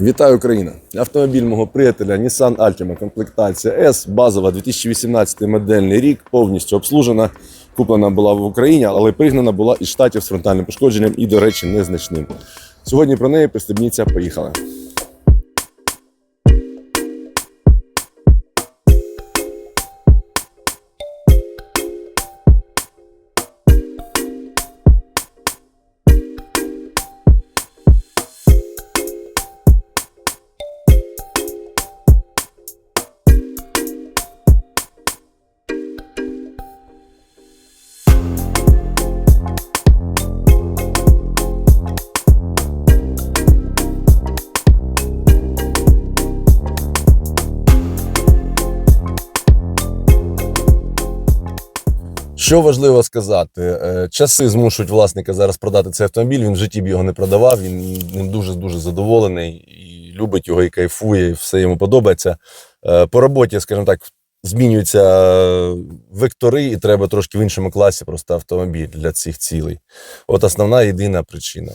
Вітаю Україна! Автомобіль мого приятеля Nissan Altima, комплектація S, базова 2018 модельний рік, повністю обслужена. Куплена була в Україні, але пригнана була із штатів з фронтальним пошкодженням і, до речі, незначним. Сьогодні про неї пристебніться. Поїхали. Що важливо сказати, е, часи змушують власника зараз продати цей автомобіль. Він в житті б його не продавав. Він ним дуже дуже задоволений і любить його і кайфує, і все йому подобається. Е, По роботі, скажімо так, змінюються вектори, і треба трошки в іншому класі просто автомобіль для цих цілей. От основна єдина причина.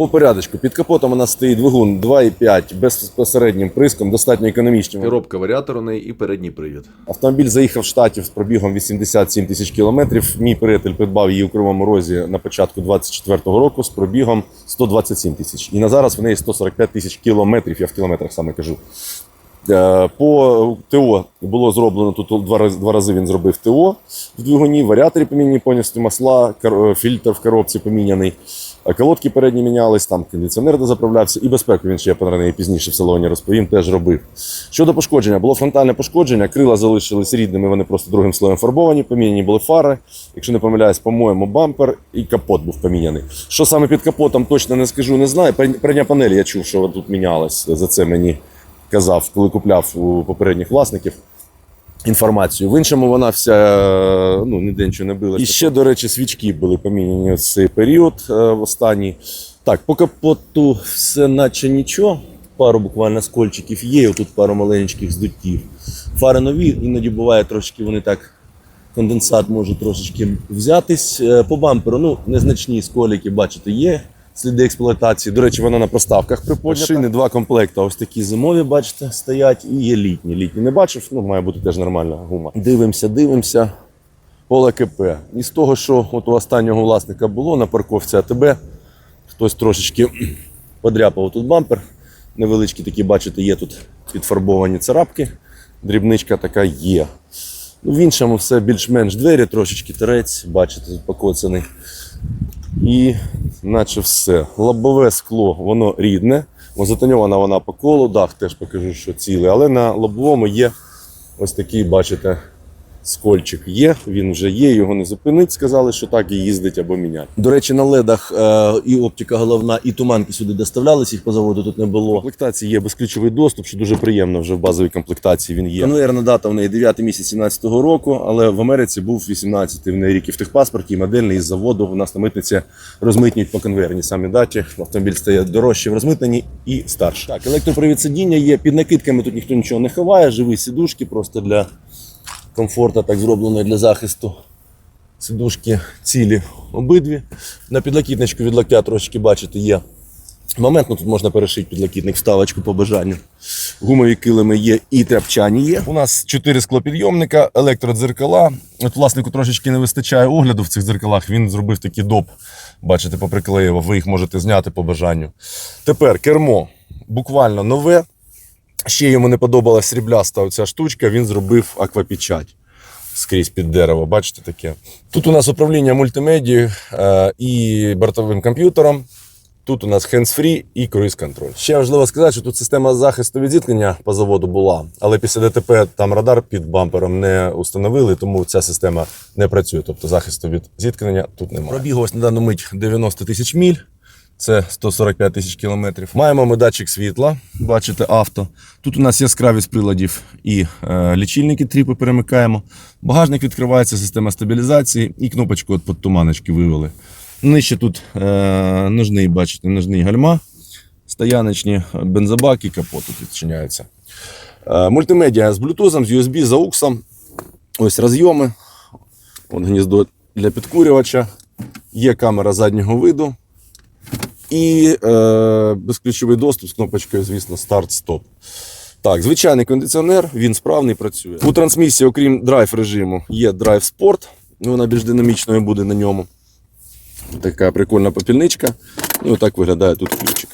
По порядочку, під капотом у нас стоїть двигун 2,5 безпосереднім приском, достатньо економічним. Коробка варіатор у неї і передній привід. Автомобіль заїхав в штатів з пробігом 87 тисяч кілометрів. Мій приятель придбав її у Кривому Розі на початку 24-го року з пробігом 127 тисяч. І на зараз в неї 145 тисяч кілометрів, я в кілометрах саме кажу. Е, По ТО було зроблено тут два рази, два рази він зробив ТО в двигуні, варіаторі поміняні повністю масла, фільтр в коробці поміняний. Колодки передні мінялись, там кондиціонер дозаправлявся, і безпеку він ще неї пізніше в салоні розповім, теж робив. Щодо пошкодження, було фронтальне пошкодження, крила залишились рідними, вони просто другим слоєм фарбовані, поміняні були фари. Якщо не помиляюсь, по-моєму, бампер і капот був поміняний. Що саме під капотом, точно не скажу, не знаю. Передня панель я чув, що тут мінялась. За це мені казав, коли купляв у попередніх власників. Інформацію. В іншому вона вся ну, ніде нічого не била. І ще, до речі, свічки були поміняні в цей період е, в останній. Так, по капоту все наче нічого. Пару буквально скольчиків є, тут пару маленьких здуттів. Фари нові, іноді буває трошки вони так. Конденсат може трошечки взятись. Е, По бамперу, ну, незначні сколіки, бачите, є. Сліди експлуатації. До речі, вона на проставках приподнята. Шини два комплекти. Ось такі зимові, бачите, стоять, і є літні. Літні не бачив, ну має бути теж нормальна гума. Дивимося, дивимося. Поле КП. І з того, що от у останнього власника було на парковці АТБ, хтось трошечки подряпав тут бампер. Невеличкі такі, бачите, є тут підфарбовані царапки. Дрібничка така є. Ну, в іншому все більш-менш двері, трошечки терець, бачите, тут покоцаний. І наче все. Лобове скло, воно рідне. Затоньована вона по колу, дах теж покажу, що цілий. Але на лобовому є ось такий, бачите, скольчик є, він вже є, його не зупинить. Сказали, що так і їздить або міняти. До речі, на ледах е, і оптика головна, і туманки сюди доставлялись, їх по заводу тут не було. В комплектації є безключовий доступ, що дуже приємно вже в базовій комплектації він є. Конвейерна дата в неї 9 місяць 17-го року, але в Америці був 18-й в неї рік і в техпаспорті, і модельний із заводу. У нас на митниці розмитнюють по конвейерній самі даті. Автомобіль стає дорожче в розмитненні і старше. Так, електропривід сидіння є. Під накидками тут ніхто нічого не ховає, живі сідушки просто для комфорту, так зроблено для захисту. Сидушки цілі обидві. На підлокітничку від локтя трошечки бачите є. Моментно тут можна перешити підлокітник, вставочку по бажанню. Гумові килими є і тряпчані є. У нас чотири склопідйомника, електродзеркала. От власнику трошечки не вистачає огляду в цих дзеркалах. Він зробив такий доп. Бачите, поприклеював. Ви їх можете зняти по бажанню. Тепер кермо буквально нове. Ще йому не подобалась срібляста оця штучка, він зробив аквапечать скрізь під дерево. Бачите таке. Тут у нас управління мультимедією е, і бортовим комп'ютером. Тут у нас hands-free і круїз-контроль. Ще важливо сказати, що тут система захисту від зіткнення по заводу була, але після ДТП там радар під бампером не установили, тому ця система не працює. Тобто захисту від зіткнення тут немає. Пробігу ось на дану мить 90 тисяч міль. Це 145 тисяч кілометрів. Маємо ми датчик світла, бачите, авто. Тут у нас яскравість приладів і е, лічильники тріпи перемикаємо. Багажник відкривається, система стабілізації і кнопочку от під туманочки вивели. Нижче тут е, ножний, бачите, ножний гальма, стояночні, бензобак і капот тут відчиняється. Е, мультимедіа з Bluetooth, з USB, з AUX. Ось розйоми. От гніздо для підкурювача. Є камера заднього виду. І е, безключовий доступ з кнопочкою, звісно, старт-стоп. Так, звичайний кондиціонер, він справний працює. У трансмісії, окрім драйв режиму, є драйв спорт. Вона більш динамічною буде на ньому. Така прикольна попільничка. І отак виглядає тут ключик.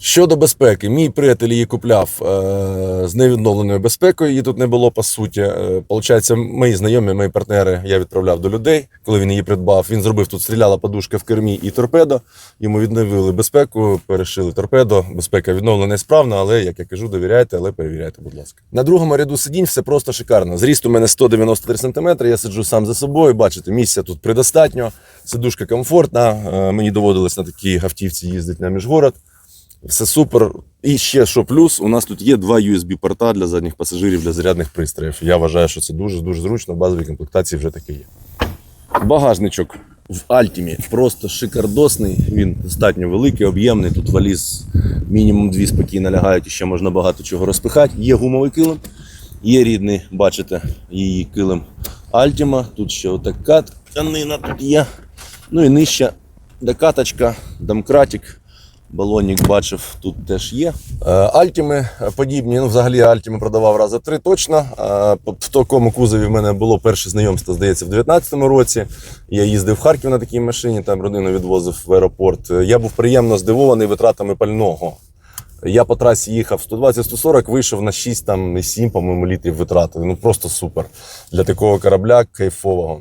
Щодо безпеки, мій приятель її купляв е, з невідновленою безпекою. Її тут не було по суті. Е, Получається, мої знайомі, мої партнери я відправляв до людей, коли він її придбав. Він зробив тут стріляла подушка в кермі і торпедо. Йому відновили безпеку, перешили торпедо. Безпека відновлена і справна, але як я кажу, довіряйте, але перевіряйте, будь ласка. На другому ряду сидінь все просто шикарно. Зріст у мене 193 см, Я сиджу сам за собою. Бачите, місця тут предостатньо. Сидушка комфортна. Е, Мені доводилось на такій автівці їздити на міжгород. Все супер. І ще що плюс, у нас тут є два USB-порта для задніх пасажирів для зарядних пристроїв. Я вважаю, що це дуже дуже зручно. В базовій комплектації вже таке є. Багажничок в Альтімі просто шикардосний. Він достатньо великий, об'ємний. Тут валіз мінімум дві спокійно лягають і ще можна багато чого розпихати. Є гумовий килим, є рідний, бачите, її килим Альтіма. Тут ще отака тканина тут є. Ну і нижче докаточка, домкратик. Балонник бачив, тут теж є. Е, Альтіми подібні. Ну, взагалі Альтіми продавав рази три точно. Е, В такому кузові в мене було перше знайомство, здається, в 2019 році. Я їздив в Харків на такій машині, там родину відвозив в аеропорт. Я був приємно здивований витратами пального. Я по трасі їхав 120-140, вийшов на 6, там, 7, по-моєму, літрів витратив. Ну просто супер. Для такого корабля кайфового.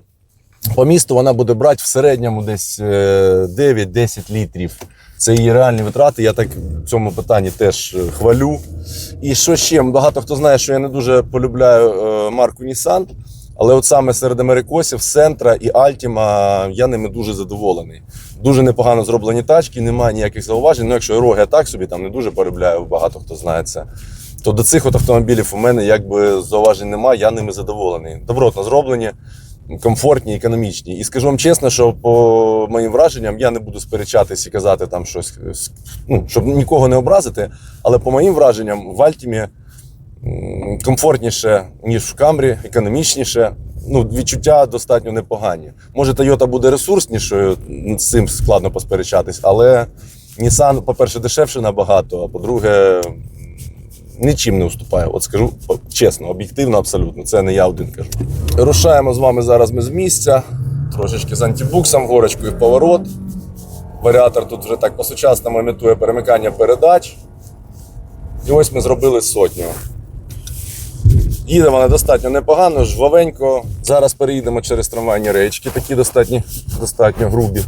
По місту вона буде брати в середньому десь е, 9-10 літрів. Це її реальні витрати. Я так в цьому питанні теж е, хвалю. І що ще? Багато хто знає, що я не дуже полюбляю е, марку Nissan. Але от саме серед америкосів, Сентра і Альтіма я ними дуже задоволений. Дуже непогано зроблені тачки, немає ніяких зауважень. Ну, якщо роги я так собі там не дуже полюбляю, багато хто знає це. То до цих от автомобілів у мене якби зауважень немає, я ними задоволений. Добротно зроблені комфортні, економічні. І скажу вам чесно, що по моїм враженням я не буду сперечатись і казати там щось, ну, щоб нікого не образити. Але по моїм враженням в Альтімі комфортніше, ніж в Камрі, економічніше. Ну, відчуття достатньо непогані. Може, Toyota буде ресурснішою, з цим складно посперечатись, але Nissan, по-перше, дешевше набагато, а по-друге, нічим не уступає. От скажу чесно, об'єктивно, абсолютно. Це не я один кажу. Рушаємо з вами зараз ми з місця. Трошечки з антибуксом, горочкою в поворот. Варіатор тут вже так по-сучасному імітує перемикання передач. І ось ми зробили сотню. Їде вона достатньо непогано, жвавенько. Зараз переїдемо через трамвайні речки, такі достатньо, достатньо грубі.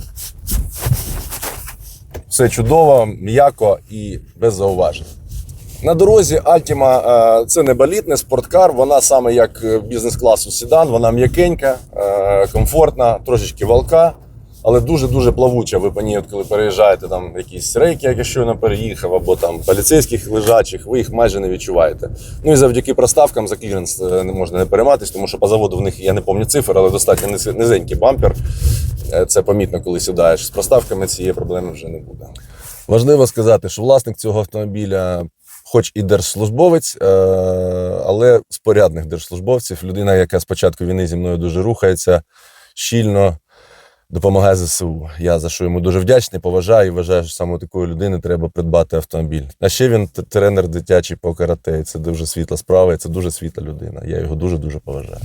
Все чудово, м'яко і без зауважень. На дорозі Altima е, це не боліт, не спорткар. Вона саме як е, бізнес-класу седан, вона м'якенька, е, комфортна, трошечки валка, але дуже-дуже плавуча. Ви по ній, от коли переїжджаєте там якісь рейки, як я щойно переїхав, або там поліцейських лежачих, ви їх майже не відчуваєте. Ну і завдяки проставкам за кліренс е, не можна не перейматися, тому що по заводу в них я не пам'ятаю цифр, але достатньо низенький бампер. Це помітно, коли сідаєш. З проставками цієї проблеми вже не буде. Важливо сказати, що власник цього автомобіля, хоч і держслужбовець, е, але з порядних держслужбовців, людина, яка з початку війни зі мною дуже рухається, щільно допомагає ЗСУ. Я за що йому дуже вдячний, поважаю і вважаю, що саме такої людини треба придбати автомобіль. А ще він тренер дитячий по карате. Це дуже світла справа, і це дуже світла людина. Я його дуже дуже поважаю.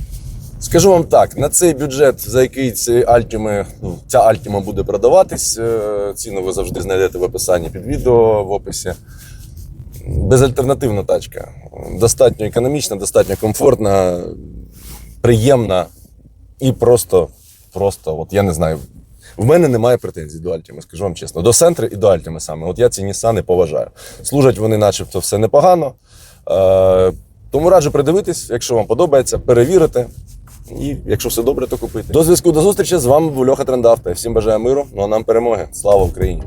Скажу вам так: на цей бюджет, за який ці Альтіми, ну, ця Альтіма буде продаватись, е, ціну ви завжди знайдете в описанні під відео в описі. Безальтернативна тачка. Достатньо економічна, достатньо комфортна, приємна і просто, просто, от я не знаю. В мене немає претензій до Альтіми, скажу вам чесно. До Сентри і до Альтіми саме. От я ці Нісани поважаю. Служать вони, начебто, все непогано. Е, тому раджу придивитись, якщо вам подобається, перевірити. І якщо все добре, то купити. До зв'язку, до зустрічі. З вами був Льоха Трендавта. Всім бажаю миру, ну а нам перемоги. Слава Україні!